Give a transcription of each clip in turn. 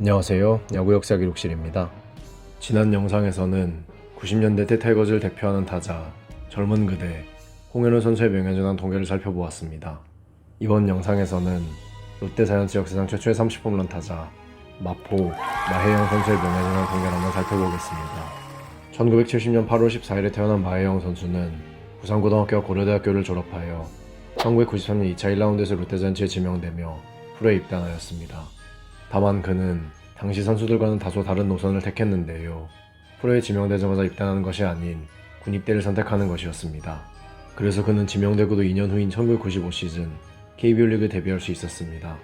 안녕하세요. 야구 역사 기록실입니다. 지난 영상에서는 90년대 때 타이거즈를 대표하는 타자 젊은 그대 홍현우 선수의 명예전환 동계를 살펴보았습니다. 이번 영상에서는 롯데 자이언츠 역사상 최초의 30홈런 타자 마포 마혜영 선수의 명예전환 동계를 한번 살펴보겠습니다. 1970년 8월 14일에 태어난 마혜영 선수는 부산고등학교와 고려대학교를 졸업하여 1993년 2차 1라운드에서 롯데 자이언츠에 지명되며 프로에 입단하였습니다. 다만 그는 당시 선수들과는 다소 다른 노선을 택했는데요. 프로에 지명되자마자 입단하는 것이 아닌 군입대를 선택하는 것이었습니다. 그래서 그는 지명되고도 2년 후인 1995 시즌 KBO 리그 데뷔할 수 있었습니다.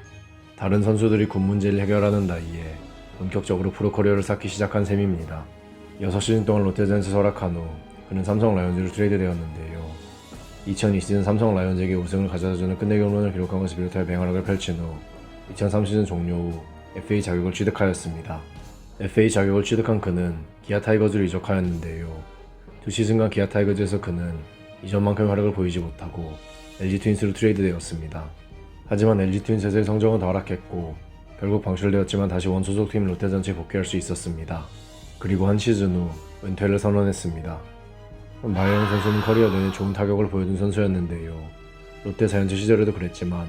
다른 선수들이 군 문제를 해결하는 나이에 본격적으로 프로 커리어를 쌓기 시작한 셈입니다. 6시즌 동안 롯데자이언츠 설악한 후 그는 삼성 라이온즈로 트레이드되었는데요. 2002 시즌 삼성 라이온즈에게 우승을 가져다주는 끝내기 홈런을 기록한 것을 비롯하여 맹활약을 펼친 후 2003 시즌 종료 후 FA 자격을 취득하였습니다. FA 자격을 취득한 그는 기아 타이거즈로 이적하였는데요. 두 시즌간 기아 타이거즈에서 그는 이전만큼 활약을 보이지 못하고 LG 트윈스로 트레이드되었습니다. 하지만 LG 트윈스에서의 성적은 더 하락했고 결국 방출되었지만 다시 원소속팀 롯데전체에 복귀할 수 있었습니다. 그리고 한 시즌 후 은퇴를 선언했습니다. 마영 선수는 커리어 내내 좋은 타격을 보여준 선수였는데요. 롯데 자이언츠 시절에도 그랬지만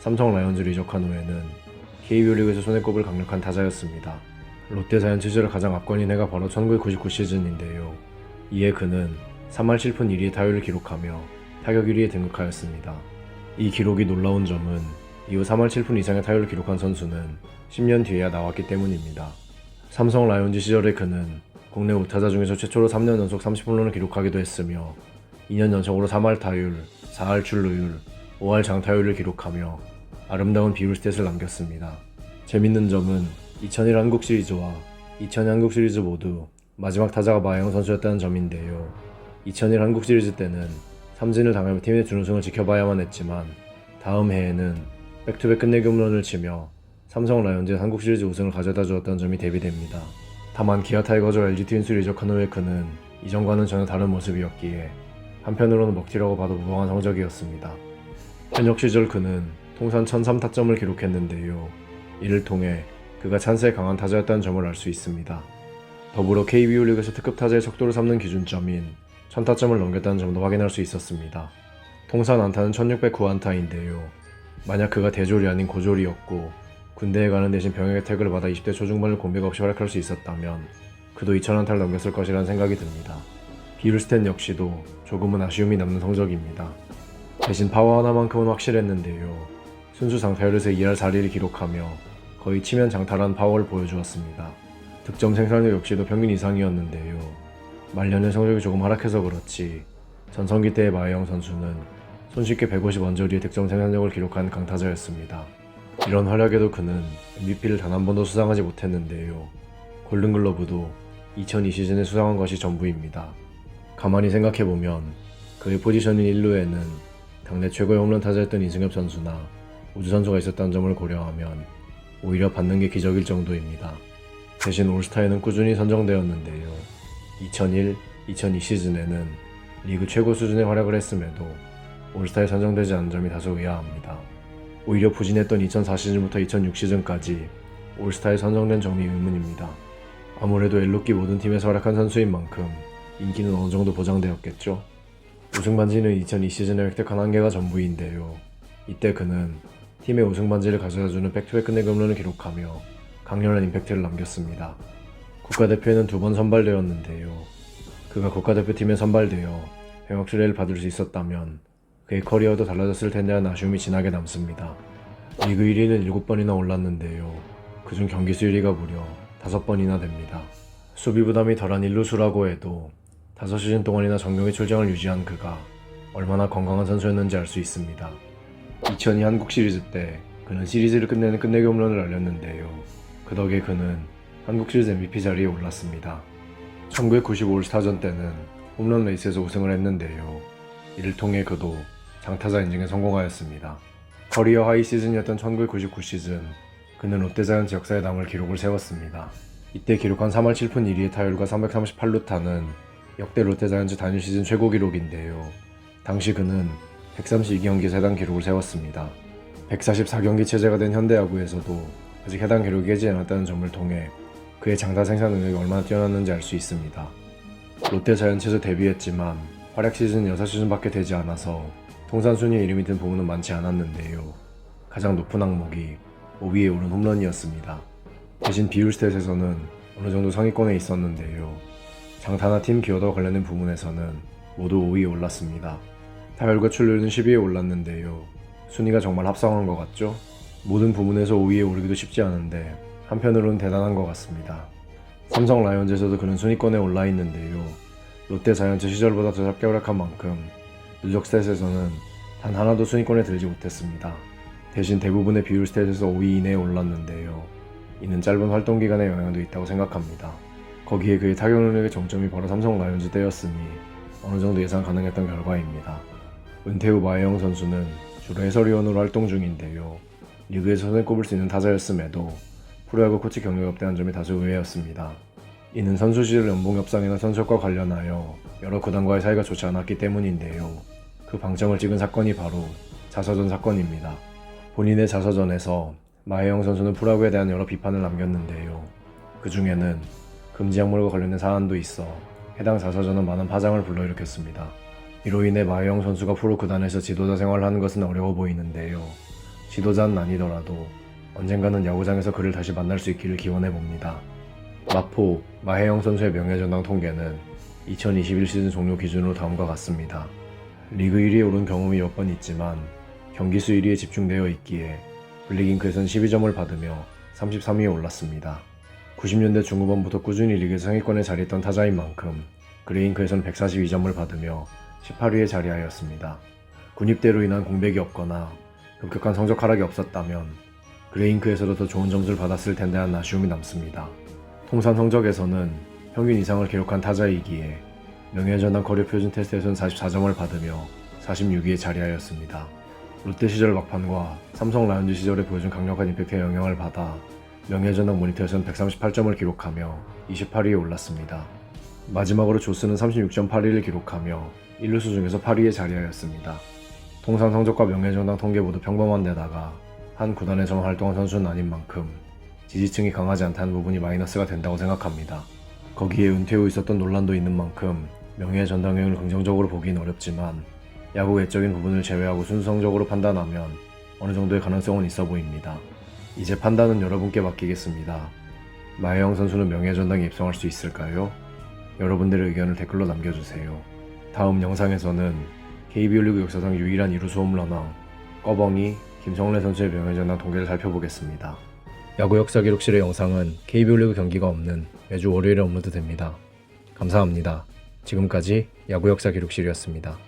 삼성 라이온즈로 이적한 후에는 KBO 리그에서 손에 꼽을 강력한 타자였습니다. 롯데 자이언츠 시절 가장 압권인 해가 바로 1999 시즌인데요. 이에 그는 3할 7푼 1위의 타율을 기록하며 타격 1위에 등극하였습니다. 이 기록이 놀라운 점은 이후 3할 7푼 이상의 타율을 기록한 선수는 10년 뒤에야 나왔기 때문입니다. 삼성 라이온즈 시절에 그는 국내 우타자 중에서 최초로 3년 연속 30홈런을 기록하기도 했으며 2년 연속으로 3할 타율, 4할 출루율, 5할 장타율을 기록하며 아름다운 비율 스탯을 남겼습니다. 재밌는 점은 2001 한국 시리즈와 2002 한국 시리즈 모두 마지막 타자가 마영 선수였다는 점인데요. 2001 한국 시리즈 때는 삼진을 당하며 팀의 준우승을 지켜봐야만 했지만 다음 해에는 백투백 끝내기 홈런을 치며 삼성 라이온즈의 한국 시리즈 우승을 가져다 주었다는 점이 대비됩니다. 다만 기아 타이거즈와 LG 트윈스를 이적한 후에 그는 이전과는 전혀 다른 모습이었기에 한편으로는 먹튀라고 봐도 무방한 성적이었습니다. 현역 시절 그는 통산 1003타점을 기록했는데요. 이를 통해 그가 찬스에 강한 타자였다는 점을 알 수 있습니다. 더불어 KBO 리그에서 특급 타자의 속도를 삼는 기준점인 1000타점을 넘겼다는 점도 확인할 수 있었습니다. 통산 안타는 1609안타인데요. 만약 그가 대졸이 아닌 고졸이었고 군대에 가는 대신 병역의 태그를 받아 20대 초중반을 공백 없이 활약할 수 있었다면 그도 2000안타를 넘겼을 것이라는 생각이 듭니다. 비율스텐 역시도 조금은 아쉬움이 남는 성적입니다. 대신 파워 하나만큼은 확실했는데요. 순수 장타율에서 2할 4리를 기록하며 거의 치면 장타란 파워를 보여주었습니다. 득점 생산력 역시도 평균 이상이었는데요. 말년의 성적이 조금 하락해서 그렇지 전성기 때의 마혜영 선수는 손쉽게 150 언저리의 득점 생산력을 기록한 강타자였습니다. 이런 활약에도 그는 MVP를 단 한 번도 수상하지 못했는데요. 골든글러브도 2002 시즌에 수상한 것이 전부입니다. 가만히 생각해보면 그의 포지션인 1루에는 당내 최고의 홈런 타자였던 이승엽 선수나 우주 선수가 있었다는 점을 고려하면 오히려 받는 게 기적일 정도입니다. 대신 올스타에는 꾸준히 선정되었는데요. 2001, 2002 시즌에는 리그 최고 수준의 활약을 했음에도 올스타에 선정되지 않은 점이 다소 의아합니다. 오히려 부진했던 2004 시즌부터 2006 시즌까지 올스타에 선정된 점이 의문입니다. 아무래도 엘로끼 모든 팀에서 활약한 선수인 만큼 인기는 어느 정도 보장되었겠죠. 우승 반지는 2002 시즌에 획득한 한 개가 전부인데요. 이때 그는 팀의 우승 반지를 가져다주는 백투백 끝내기 홈런을 기록하며 강렬한 임팩트를 남겼습니다. 국가대표에는 두 번 선발되었는데요. 그가 국가대표팀에 선발되어 병역 수레를 받을 수 있었다면 그의 커리어도 달라졌을 텐데 하는 아쉬움이 진하게 남습니다. 리그 1위는 7번이나 올랐는데요. 그중 경기 수율이가 무려 5번이나 됩니다. 수비 부담이 덜한 일루수라고 해도 5시즌 동안이나 정경의 출장을 유지한 그가 얼마나 건강한 선수였는지 알 수 있습니다. 2002 한국 시리즈 때 그는 시리즈를 끝내는 끝내기 홈런을 날렸는데요. 그 덕에 그는 한국 시리즈 MVP 자리에 올랐습니다. 1995 올스타전 때는 홈런 레이스에서 우승을 했는데요. 이를 통해 그도 장타자 인증에 성공하였습니다. 커리어 하이 시즌이었던 1999 시즌 그는 롯데자이언츠 역사에 남을 기록을 세웠습니다. 이때 기록한 3할 7푼 1위의 타율과 338루타는 역대 롯데자이언츠 단일 시즌 최고 기록인데요. 당시 그는 132경기에서 해당 기록을 세웠습니다. 144경기 체제가 된 현대야구에서도 아직 해당 기록이 깨지지 않았다는 점을 통해 그의 장타 생산 능력이 얼마나 뛰어났는지 알 수 있습니다. 롯데 자이언츠에서 데뷔했지만 활약 시즌 6시즌밖에 되지 않아서 통산 순위에 이름이 든 부분은 많지 않았는데요. 가장 높은 항목이 5위에 오른 홈런이었습니다. 대신 비율 스탯에서는 어느 정도 상위권에 있었는데요. 장타나 팀 기여도와 관련된 부분에서는 모두 5위에 올랐습니다. 타율과 출루율은 10위에 올랐는데요. 순위가 정말 합성한 것 같죠? 모든 부분에서 5위에 오르기도 쉽지 않은데 한편으로는 대단한 것 같습니다. 삼성 라이온즈에서도 그는 순위권에 올라 있는데요. 롯데 자이언츠 시절보다 더 작게 활약한 만큼 누적 스탯에서는 단 하나도 순위권에 들지 못했습니다. 대신 대부분의 비율 스탯에서 5위 이내에 올랐는데요. 이는 짧은 활동 기간의 영향도 있다고 생각합니다. 거기에 그의 타격 능력의 정점이 바로 삼성 라이온즈 때였으니 어느 정도 예상 가능했던 결과입니다. 은퇴 후 마혜영 선수는 주로 해설위원으로 활동 중인데요. 리그에서 손에 꼽을 수 있는 타자였음에도 프로야구 코치 경력이 없다는 점이 다소 의외였습니다. 이는 선수 시절 연봉 협상이나 선수과 관련하여 여러 구단과의 사이가 좋지 않았기 때문인데요. 그 방점을 찍은 사건이 바로 자서전 사건입니다. 본인의 자서전에서 마혜영 선수는 프로야구에 대한 여러 비판을 남겼는데요. 그 중에는 금지 약물과 관련된 사안도 있어 해당 자서전은 많은 파장을 불러일으켰습니다. 이로 인해 마혜영 선수가 프로 구단에서 지도자 생활을 하는 것은 어려워 보이는데요. 지도자는 아니더라도 언젠가는 야구장에서 그를 다시 만날 수 있기를 기원해 봅니다. 마포 마혜영 선수의 명예전당 통계는 2021 시즌 종료 기준으로 다음과 같습니다. 리그 1위에 오른 경험이 몇 번 있지만 경기 수 1위에 집중되어 있기에 블리깅크에선 12점을 받으며 33위에 올랐습니다. 90년대 중후반부터 꾸준히 리그 상위권에 자리했던 타자인 만큼 그레인크에선 142점을 받으며 18위에 자리하였습니다. 군입대로 인한 공백이 없거나 급격한 성적 하락이 없었다면 그레인크에서도 더 좋은 점수를 받았을 텐데 하는 아쉬움이 남습니다. 통산 성적에서는 평균 이상을 기록한 타자이기에 명예전당 커리어 표준 테스트에서는 44점을 받으며 46위에 자리하였습니다. 롯데 시절 막판과 삼성 라이온즈 시절에 보여준 강력한 임팩트의 영향을 받아 명예전당 모니터에서는 138점을 기록하며 28위에 올랐습니다. 마지막으로 조스는 36.81을 기록하며 1루수 중에서 8위에 자리하였습니다. 통산 성적과 명예전당 통계 모두 평범한 데다가 한 구단에서만 활동한 선수는 아닌 만큼 지지층이 강하지 않다는 부분이 마이너스가 된다고 생각합니다. 거기에 은퇴 후 있었던 논란도 있는 만큼 명예의 전당형을 긍정적으로 보기는 어렵지만 야구 외적인 부분을 제외하고 순성적으로 판단하면 어느 정도의 가능성은 있어 보입니다. 이제 판단은 여러분께 맡기겠습니다. 마혜영 선수는 명예 전당에 입성할 수 있을까요? 여러분들의 의견을 댓글로 남겨주세요. 다음 영상에서는 KBO 리그 역사상 유일한 이루수 홈런왕 꺼벙이 김성래 선수의 명예전당 통계를 살펴보겠습니다. 야구 역사 기록실의 영상은 KBO 리그 경기가 없는 매주 월요일에 업로드됩니다. 감사합니다. 지금까지 야구 역사 기록실이었습니다.